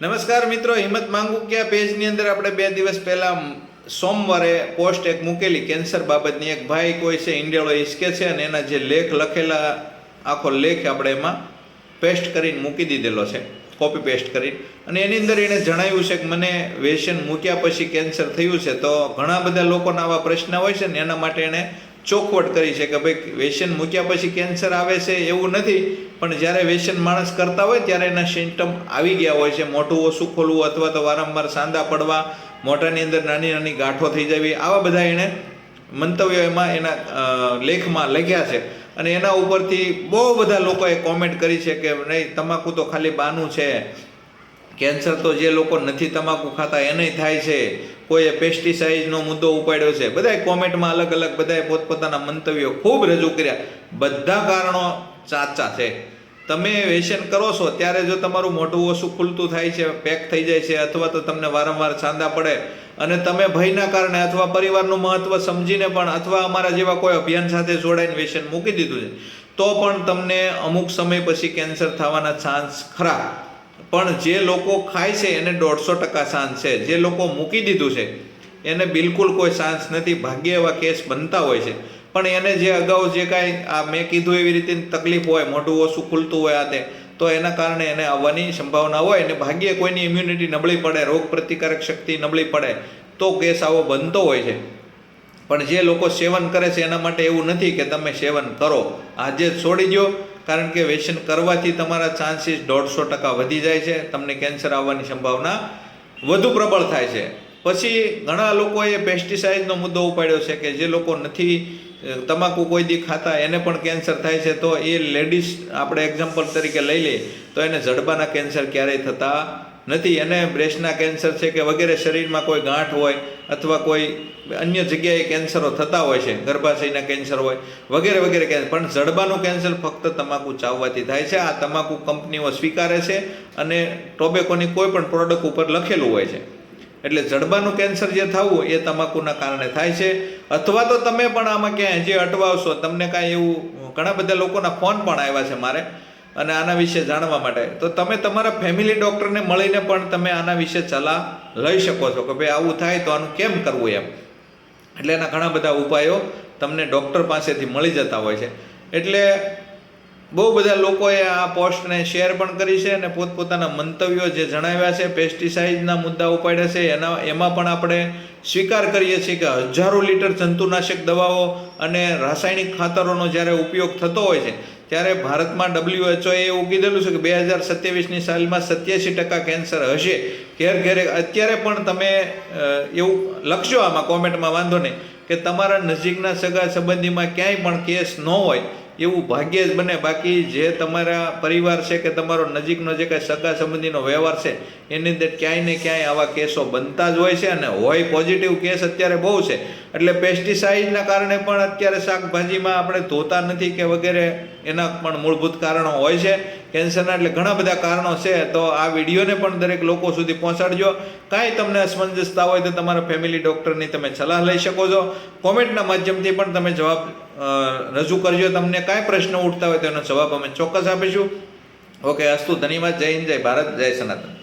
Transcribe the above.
નમસ્કાર મિત્રો, હિંમત માંગુ ક્યાં પેજની અંદર આપણે બે દિવસ પહેલા સોમવારે પોસ્ટ એક મૂકેલી કેન્સર બાબતની. એક ભાઈ કોઈ છે, ઇન્ડિયાળો હિસકે છે અને એના જે લેખ લખેલા, આખો લેખ આપણે એમાં પેસ્ટ કરીને મૂકી દીધેલો છે કોપી પેસ્ટ કરીને. અને એની અંદર એણે જણાવ્યું છે કે મને વેસન મૂક્યા પછી કેન્સર થયું છે, તો ઘણા બધા લોકોના આવા પ્રશ્ન હોય છે ને એના માટે એણે ચોખવટ કરી છે કે ભાઈ વેસન મૂક્યા પછી કેન્સર આવે છે એવું નથી, પણ જ્યારે વેસન માણસ કરતા હોય ત્યારે એના સિમ્ટમ આવી ગયા હોય છે. મોઢું ઓછું ખોલવું અથવા તો વારંવાર સાંદા પડવા, મોઢાની અંદર નાની નાની ગાંઠો થઈ જવી, આવા બધા એણે મંતવ્યો એમાં એના લેખમાં લખ્યા છે. અને એના ઉપરથી બહુ બધા લોકોએ કોમેન્ટ કરી છે કે નહીં, તમાકુ તો ખાલી બાનું છે. કેન્સર તો જે લોકો નથી તમાકુ ખાતા એને થાય છે. કોઈએ પેસ્ટિસાઇડનો મુદ્દો ઉપાડ્યો છે. બધાય કોમેન્ટમાં અલગ અલગ બધાએ પોતપોતાના મંતવ્યો ખૂબ રજૂ કર્યા. બધા કારણો સાચા છે. તમે વેસન કરો છો, ત્યારે જો તમારું મોઢું ઓછું ખુલતું થાય છે, પેક થઈ જાય છે, અથવા તો તમને વારંવાર છાંદા પડે, અને તમે ભયના કારણે અથવા પરિવારનું મહત્વ સમજીને પણ અથવા અમારા જેવા કોઈ અભિયાન સાથે જોડાઈને વેસન મૂકી દીધું છે, તો પણ તમને અમુક સમય પછી કેન્સર થવાના ચાન્સ ખરા. પણ જે લોકો ખાય છે એને દોઢસો ટકા ચાન્સ છે. જે લોકો મૂકી દીધું છે, એને બિલકુલ કોઈ ચાન્સ નથી. ભાગ્ય એવા કેસ બનતા હોય છે. પણ એને જે અગાઉ જે કાંઈ, આ મેં કીધું એવી રીતે તકલીફ હોય, મોઢું ઓછું ખુલતું હોય આ તે, તો એના કારણે એને આવવાની સંભાવના હોય અને ભાગ્યે કોઈની ઇમ્યુનિટી નબળી પડે, રોગ પ્રતિકારક શક્તિ નબળી પડે, તો કેસ આવો બનતો હોય છે. પણ જે લોકો સેવન કરે છે એના માટે એવું નથી કે તમે સેવન કરો. આજે છોડી દો કારણ કે વેસન કરવાથી તમારા ચાન્સીસ દોઢસો ટકા વધી જાય છે. તમને કેન્સર આવવાની સંભાવના વધુ પ્રબળ થાય છે. પછી ઘણા લોકોએ પેસ્ટિસાઇડનો મુદ્દો ઉપાડ્યો છે કે જે લોકો નથી તમાકુ કોઈ દી ખાતા એને પણ કેન્સર થાય છે. તો એ લેડીઝ આપણે એક્ઝામ્પલ તરીકે લઈ લઈએ, તો એને જડબાના કેન્સર ક્યારેય થતા નથી, એને બ્રેસ્ટના કેન્સર છે કે વગેરે શરીરમાં કોઈ ગાંઠ હોય અથવા કોઈ અન્ય જગ્યાએ કેન્સરો થતા હોય છે, ગર્ભાશયના કેન્સર હોય, વગેરે વગેરે કેન્સર. પણ જડબાનું કેન્સર ફક્ત તમાકુ ચાવવાથી થાય છે. આ તમાકુ કંપનીઓ સ્વીકારે છે અને ટોબેકોની કોઈ પણ પ્રોડક્ટ ઉપર લખેલું હોય છે. એટલે જડબાનું કેન્સર જે થવું એ તમાકુના કારણે થાય છે. અથવા તો તમે પણ આમાં ક્યાંય જે અટવાવશો, તમને કાંઈ એવું ઘણા બધા લોકોના ફોન પણ આવ્યા છે મારે. અને આના વિશે જાણવા માટે. તો તમે તમારા ફેમિલી ડૉક્ટરને મળીને પણ તમે આના વિશે સલાહ લઈ શકો છો કે ભાઈ આવું થાય તો આનું કેમ કરવું એમ. એટલે એના ઘણા બધા ઉપાયો તમને ડૉક્ટર પાસેથી મળી જતા હોય છે. એટલે બહુ બધા લોકોએ આ પોસ્ટને શેર પણ કરી છે અને પોતપોતાના મંતવ્યો જે જણાવ્યા છે પેસ્ટિસાઇડના મુદ્દા ઉપાડ્યા છે, એના, એમાં પણ આપણે સ્વીકાર કરીએ છીએ કે હજારો લીટર જંતુનાશક દવાઓ અને રાસાયણિક ખાતરોનો જ્યારે ઉપયોગ થતો હોય છે ત્યારે ભારતમાં ડબ્લ્યુએચઓએ એવું કીધેલું છે કે બે હજાર સત્યાવીસની સાલમાં સત્યાસી ટકા કેન્સર હશે. ઘેર ઘેરે અત્યારે પણ તમે એવું લખશો આમાં કોમેન્ટમાં, વાંધો નહીં, કે તમારા નજીકના સગા સંબંધીમાં ક્યાંય પણ કેસ ન હોય એવું ભાગ્યે જ બને. બાકી જે તમારા પરિવાર છે કે તમારો નજીકનો જે કાંઈ સગા સંબંધીનો વ્યવહાર છે, એની અંદર ક્યાંય ને ક્યાંય આવા કેસો બનતા જ હોય છે અને હોય પોઝિટિવ કેસ અત્યારે બહુ છે. એટલે પેસ્ટિસાઇડના કારણે પણ અત્યારે શાકભાજીમાં આપણે ધોતા નથી કે વગેરે એના પણ મૂળભૂત કારણો હોય છે. કેન્સરના એટલે ઘણા બધા કારણો છે, તો આ વિડીયોને પણ દરેક લોકો સુધી પહોંચાડજો. કાંઈ તમને અસમંજસતા હોય તો તમારા ફેમિલી ડૉક્ટરની તમે સલાહ લઈ શકો છો. કોમેન્ટના માધ્યમથી પણ તમે જવાબ રજૂ કરજો. તમને કાંઈ પ્રશ્ન ઉઠતા હોય તો એનો જવાબ અમે ચોક્કસ આપીશું. ઓકે, અસ્તુ, ધન્યવાદ. જય હિન્દ, જય ભારત, જય સનાતન.